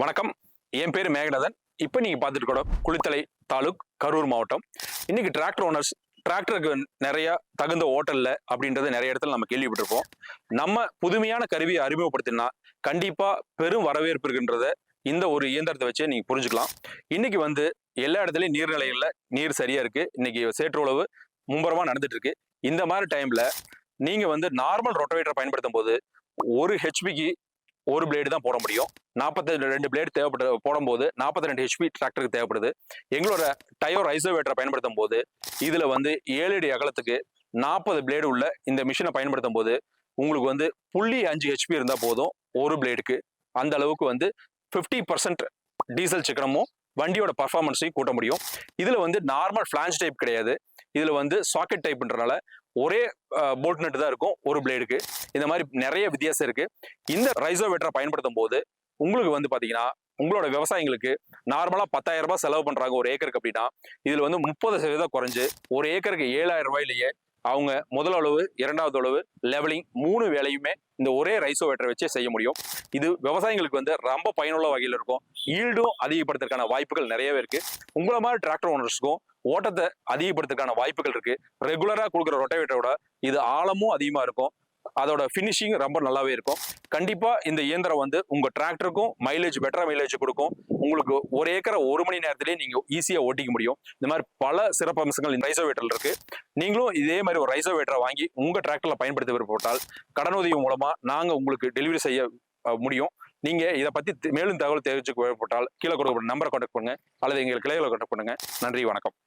வணக்கம். என் பேர் மேகநாதன். இப்போ நீங்கள் பார்த்துட்டு கூட குளித்தலை தாலுக் கரூர் மாவட்டம். இன்னைக்கு டிராக்டர் ஓனர்ஸ் டிராக்டருக்கு நிறைய தகுந்த ஓட்டல்ல அப்படின்றது நிறைய இடத்துல நம்ம கேள்விப்பட்டிருப்போம் நம்ம புதுமையான கருவியை அறிமுகப்படுத்தினா கண்டிப்பாக பெரும் வரவேற்பு இருக்குன்றத இந்த ஒரு இயந்திரத்தை வச்சு நீங்கள் புரிஞ்சுக்கலாம். இன்னைக்கு வந்து எல்லா இடத்துலையும் நீர்நிலைகளில் நீர் சரியாக இருக்குது இன்னைக்கு சேற்று உழவு மும்பரமாக நடந்துட்டு இருக்கு. இந்த மாதிரி டைமில் நீங்கள் வந்து நார்மல் ரொட்டவேட்டரை பயன்படுத்தும் போது ஒரு ஹெச்பிக்கு ஒரு பிளேடு தான் போட முடியும். நாற்பத்தி ரெண்டு பிளேடு தேவைப்பட போடும்போது நாற்பத்தி ரெண்டு ஹெச்பி டிராக்டருக்கு தேவைப்படுது. எங்களோட டயர் ஐசோவேட்டரை பயன்படுத்தும் போது இதில் வந்து ஏழு அடி அகலத்துக்கு நாற்பது பிளேடு உள்ள இந்த மிஷினை பயன்படுத்தும் போது உங்களுக்கு வந்து புள்ளி அஞ்சு ஹெச்பி இருந்தால் போதும் ஒரு பிளேடுக்கு அந்த அளவுக்கு வந்து ஃபிஃப்டி பர்சன்ட் டீசல் சிக்கனமும் வண்டியோட பர்ஃபார்மன்ஸையும் கூட்ட முடியும். இதில் வந்து நார்மல் ஃபிளான்ஸ் டைப் கிடையாது. இதில் வந்து சாக்கெட் டைப்ன்றனால ஒரே போல்ட் நட்டு தான் இருக்கும் ஒரு பிளேடுக்கு இந்த மாதிரி நிறைய வித்தியாசம் இருக்கு. இந்த ரைசோவேட்டரை பயன்படுத்தும் போது உங்களுக்கு வந்து பாத்தீங்கன்னா உங்களோட விவசாயிங்களுக்கு நார்மலா பத்தாயிரம் ரூபாய் செலவு பண்றாங்க ஒரு ஏக்கருக்கு அப்படின்னா இதுல வந்து முப்பது சதவீதம் குறைஞ்சு ஒரு ஏக்கருக்கு ஏழாயிரம் ரூபாயிலேயே அவங்க முதல் அளவு இரண்டாவது அளவு லெவலிங் மூணு வேலையுமே இந்த ஒரே ரைசோவேட்டரை வச்சே செய்ய முடியும். இது விவசாயிகளுக்கு வந்து ரொம்ப பயனுள்ள வகையில் இருக்கும். ஈல்டும் அதிகப்படுத்துறதுக்கான வாய்ப்புகள் நிறையவே இருக்கு. உங்களை மாதிரி டிராக்டர் ஓனர்ஸ்க்கும் ஓட்டத்தை அதிகப்படுத்துறதுக்கான வாய்ப்புகள் இருக்கு. ரெகுலரா கொடுக்குற ரொட்டவேட்டரோட இது ஆழமும் அதிகமா இருக்கும். அதோட ஃபினிஷிங் ரொம்ப நல்லாவே இருக்கும். கண்டிப்பாக இந்த இயந்திரம் வந்து உங்கள் டிராக்டருக்கும் மைலேஜ் பெட்டராக மைலேஜ் கொடுக்கும். உங்களுக்கு ஒரு ஏக்கரை ஒரு மணி நேரத்திலே நீங்கள் ஈஸியாக ஓட்டிக்க முடியும். இந்த மாதிரி பல சிறப்பம்சங்கள் இந்த ரைசோவேட்டரில் இருக்குது நீங்களும் இதே மாதிரி ஒரு ரைசோவேட்டரை வாங்கி உங்கள் டிராக்டரில் பயன்படுத்த விருப்பப்பட்டால் கடனுதவி மூலமாக நாங்கள் உங்களுக்கு டெலிவரி செய்ய முடியும். நீங்கள் இதை பற்றி மேலும் தகவல் தெரிவிச்சு விருப்பப்பட்டால் கீழே கொடுக்கப்பட்ட நம்பரை கான்டாக்ட் பண்ணுங்கள் அல்லது எங்கள் கிளைகளை கான்டாக்ட் பண்ணுங்கள் நன்றி வணக்கம்.